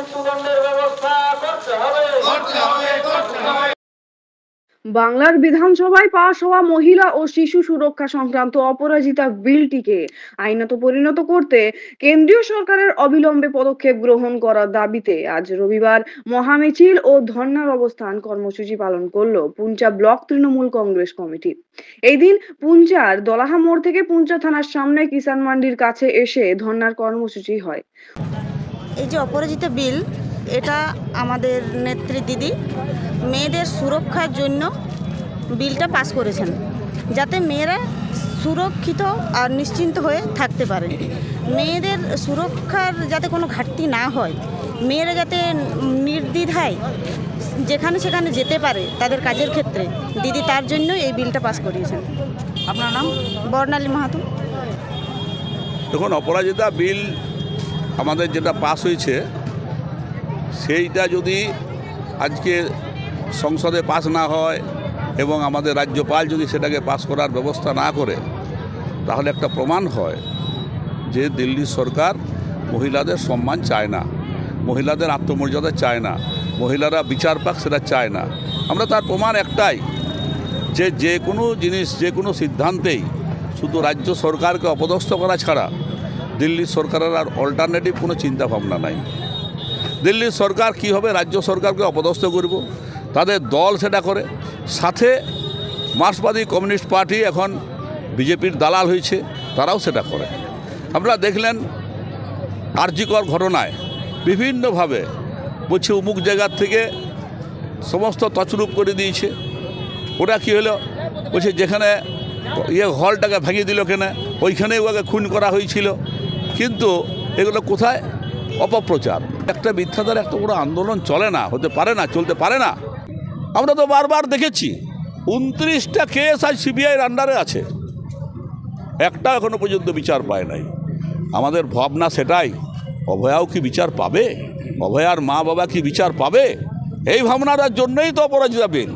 মৃত্যুদণ্ডের ব্যবস্থা করতে হবে। বাংলার বিধানসভায় পাশ হওয়া মহিলা ও শিশু সুরক্ষা সংক্রান্ত অপরাজিতা বিলটিকে আইনত পরিণত করতে কেন্দ্রীয় সরকারের অবিলম্বে পদক্ষেপ গ্রহণ করার দাবিতে আজ রবিবার মহামিছিল ও ধর্নার অবস্থান কর্মসূচি পালন করল পুঞ্চা ব্লক তৃণমূল কংগ্রেস কমিটি। এই দিন পুঞ্চার দলাহা মোড় থেকে পুঞ্চা থানার সামনে কিষান মান্ডির কাছে এসে ধর্নার কর্মসূচি হয়। এই যে অপরাজিতা বিল এটা আমাদের নেত্রী দিদি মেয়েদের সুরক্ষার জন্য বিলটা পাস করেছেন যাতে মেয়েরা সুরক্ষিত আর নিশ্চিন্ত হয়ে থাকতে পারে। মেয়েদের সুরক্ষার যাতে কোনো ঘাটতি না হয় মেয়েরা যাতে নির্দ্বিধায় যেখানে সেখানে যেতে পারে তাদের কাজের ক্ষেত্রে দিদি তার জন্য এই বিলটা পাস করিয়েছেন। আপনার নাম? বর্ণালী মাহাতো। দেখুন অপরাজিতা বিল আমাদের যেটা পাস হয়েছে, সেইটা যদি আজকে সংসদে পাস না হয় এবং আমাদের রাজ্যপাল যদি সেটাকে পাস করার ব্যবস্থা না করে, তাহলে একটা প্রমাণ হয় যে দিল্লি সরকার মহিলাদের সম্মান চায় না, মহিলাদের আত্মমর্যাদা চায় না, মহিলারা বিচার পাক সেটা চায় না। আমরা তার প্রমাণ একটাই, যে যে কোনো জিনিস, যে কোনো সিদ্ধান্তেই শুধু রাজ্য সরকারকে অপদস্থ করা ছাড়া দিল্লি সরকারের আর অল্টারনেটিভ কোনো চিন্তা ভাবনা নাই। দিল্লির সরকার কী হবে, রাজ্য সরকারকে অপদস্থ করব, তাদের দল সেটা করে, সাথে মার্ক্সবাদী কমিউনিস্ট পার্টি এখন বিজেপির দালাল হয়েছে, তারাও সেটা করে। আপনারা দেখলেন আর্যিকর ঘটনায় বিভিন্নভাবে বলছে অমুক জায়গার থেকে সমস্ত তছরূপ করে দিয়েছে। ওটা কী হলো, বলছে যেখানে ইয়ে হলটাকে ভেঙে দিল কেন ওইখানেই ওকে খুন করা হয়েছিল। কিন্তু এগুলো কোথায়? অপপ্রচার। একটা মিথ্যাদার একটা বড় আন্দোলন চলে না, হতে পারে না, চলতে পারে না। আমরা তো বারবার দেখেছি, উনত্রিশটা কেস আজ সিবিআইয়ের আন্ডারে আছে। একটা এখনও পর্যন্ত বিচার পায় নাই। আমাদের ভাবনা সেটাই, অভয়াও কি বিচার পাবে? অভয়ার মা বাবা কি বিচার পাবে? এই ভাবনাটার জন্যই তো অপরাজিতা বিল